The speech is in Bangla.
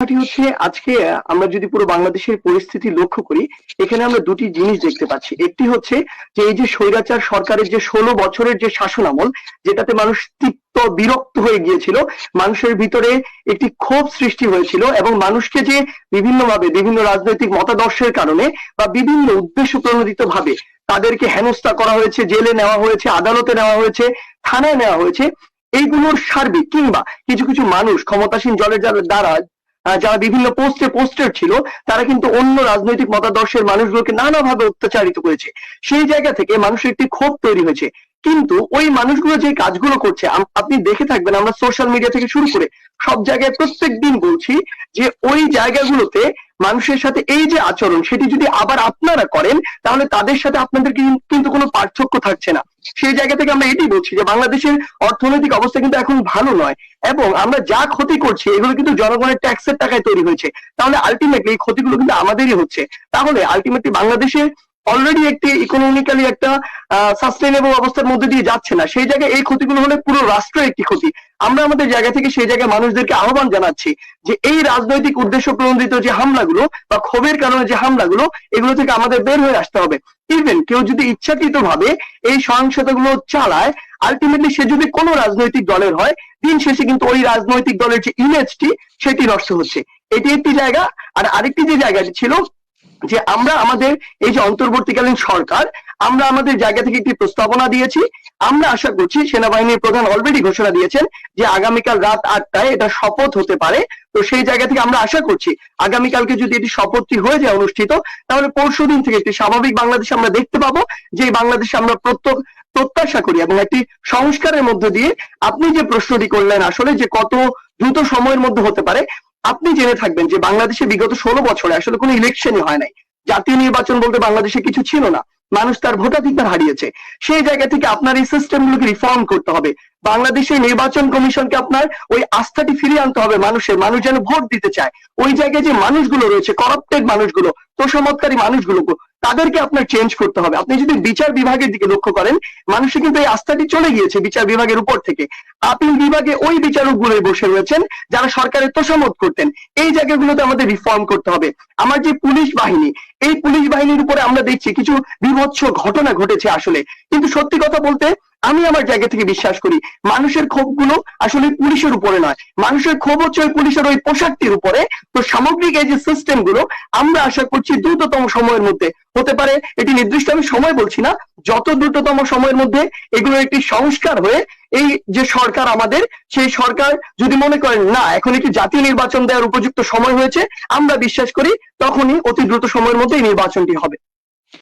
ঘটনাটি হচ্ছে আজকে আমরা যদি পুরো বাংলাদেশের পরিস্থিতি লক্ষ্য করি, এখানে আমরা দুটি জিনিস দেখতে পাচ্ছি। একটি হচ্ছে যে এই যে স্বৈরাচার সরকারের যে ষোলো বছরের যে শাসন আমল, যেটাতে মানুষ তৃপ্ত বিরক্ত হয়ে গিয়েছিল, মানুষের ভিতরে একটি ক্ষোভ সৃষ্টি হয়েছিল এবং মানুষকে যে বিভিন্নভাবে, বিভিন্ন রাজনৈতিক মতাদর্শের কারণে বা বিভিন্ন উদ্দেশ্য প্রণোদিত ভাবে তাদেরকে হেনস্থা করা হয়েছে, জেলে নেওয়া হয়েছে, আদালতে নেওয়া হয়েছে, থানায় নেওয়া হয়েছে, এইগুলোর সার্বিক কিংবা কিছু কিছু মানুষ ক্ষমতাসীন জলের দ্বারা যারা বিভিন্ন পোস্টে পোস্টের ছিল, তারা কিন্তু অন্য রাজনৈতিক মতাদর্শের মানুষগুলোকে নানাভাবে অত্যাচারিত করেছে। সেই জায়গা থেকে মানুষের একটি ক্ষোভ তৈরি হয়েছে। কিন্তু ওই মানুষগুলো যে কাজগুলো করছে আপনি দেখে থাকবেন আমরা সোশ্যাল মিডিয়া থেকে শুরু করে সব জায়গায় প্রত্যেক দিন বলছি যে ওই জায়গাগুলোতে মানুষের সাথে এই যে আচরণ, সেটি যদি আবার আপনারা করেন, তাহলে তাদের সাথে আপনাদের কিন্তু কোনো পার্থক্য থাকছে না। সেই জায়গা থেকে আমরা এটি বলছি যে বাংলাদেশের অর্থনৈতিক অবস্থা কিন্তু এখন ভালো নয় এবং আমরা যা ক্ষতি করছি এগুলো কিন্তু জনগণের ট্যাক্সের টাকায় তৈরি হয়েছে। তাহলে আলটিমেটলি ক্ষতিগুলো কিন্তু আমাদেরই হচ্ছে। তাহলে আলটিমেটলি বাংলাদেশে অলরেডি একটি ইকোনমিক্যালি একটা সাস্টেনেবল অবস্থার মধ্যে দিয়ে যাচ্ছে না। সেই জায়গায় এই ক্ষতিগুলো হলে পুরো রাষ্ট্রের একটি ক্ষতি। আমরা আমাদের জায়গা থেকে সেই জায়গায় মানুষদেরকে আহ্বান জানাচ্ছি যে এই রাজনৈতিক উদ্দেশ্য প্রণোদিত যে হামলাগুলো বা ক্ষোভের কারণে যে হামলাগুলো, এগুলো থেকে আমাদের বের হয়ে আসতে হবে। ইভেন কেউ যদি ইচ্ছাকৃত ভাবে এই সহিংসতাগুলো চালায় আলটিমেটলি সে যদি কোনো রাজনৈতিক দলের হয়, দিন শেষে কিন্তু ওই রাজনৈতিক দলের যে ইমেজটি সেটি নষ্ট হচ্ছে। এটি একটি জায়গা, আর আরেকটি যে জায়গাটি ছিল যে আমরা আমাদের এই যে অন্তর্বর্তীকালীন সরকার, আমরা আমাদের জায়গা থেকে একটি প্রস্তাবনা দিয়েছি। আমরা আশা করছি সেনাবাহিনীর প্রধান অলরেডি ঘোষণা দিয়েছেন যে আগামীকাল রাত আটটায় এটা শপথ হতে পারে। তো সেই জায়গা থেকে আমরা আশা করছি আগামীকালকে যদি এটি শপথটি হয়ে যায় অনুষ্ঠিত, তাহলে পরশু দিন থেকে একটি স্বাভাবিক বাংলাদেশ আমরা দেখতে পাবো, যে বাংলাদেশে আমরা প্রত্যেক প্রত্যাশা করি এবং একটি সংস্কারের মধ্য দিয়ে আপনি যে প্রশ্নটি করলেন আসলে যে কত দ্রুত সময়ের মধ্যে হতে পারে আপনি জেনে থাকবেন যে বাংলাদেশে বিগত ষোলো বছরে আসলে কোনো ইলেকশনই হয় নাই। জাতীয় নির্বাচন বলতে বাংলাদেশে কিছু ছিল না। মানুষ তার ভোটাধিকার হারিয়েছে। সেই জায়গা থেকে আপনার এই সিস্টেম গুলোকে রিফর্ম করতে হবে। বাংলাদেশে নির্বাচন কমিশনকে আপনার ওই আস্থাটি ফিরিয়ে আনতে হবে মানুষের। মানুষ যেন ভোট দিতে চায়। ওই জায়গায় যে মানুষগুলো রয়েছে করাপ্টেড মানুষগুলো তোষামতকারী মানুষগুলো তাদেরকে আপনার চেঞ্জ করতে হবে। আপনি যদি বিচার বিভাগের দিকে লক্ষ্য করেন মানুষের কিন্তু এই আস্থাটি চলে গিয়েছে বিচার বিভাগের উপর থেকে। আপিল বিভাগে ওই বিচারক গুলোই বসে রয়েছেন, যারা সরকারের তোষামত করতেন। এই জায়গাগুলোতে আমাদের রিফর্ম করতে হবে। আমার যে পুলিশ বাহিনী এই পুলিশ বাহিনীর উপরে আমরা দেখছি কিছু বিভৎস ঘটনা ঘটেছে আসলে। কিন্তু সত্যি কথা বলতে, আমি আমার জায়গা থেকে বিশ্বাস করি, মানুষের ক্ষোভগুলো আসলে পুলিশের উপরে নয়। মানুষের ক্ষোভ হচ্ছে ওই পুলিশের ওই পোশাকটির উপরে। তো সামগ্রিক এই যে সিস্টেমগুলো, আমরা আশা করছি দ্রুততম সময়ের মধ্যে হতে পারে। এটি নির্দিষ্ট আমি সময় বলছি না যত দ্রুততম সময়ের মধ্যে এগুলো একটি সংস্কার হয়ে এই যে সরকার আমাদের, সেই সরকার যদি মনে করেন, না, এখন একটি জাতীয় নির্বাচন দেওয়ার উপযুক্ত সময় হয়েছে, আমরা বিশ্বাস করি তখনই অতি দ্রুত সময়ের মধ্যে এই নির্বাচনটি হবে।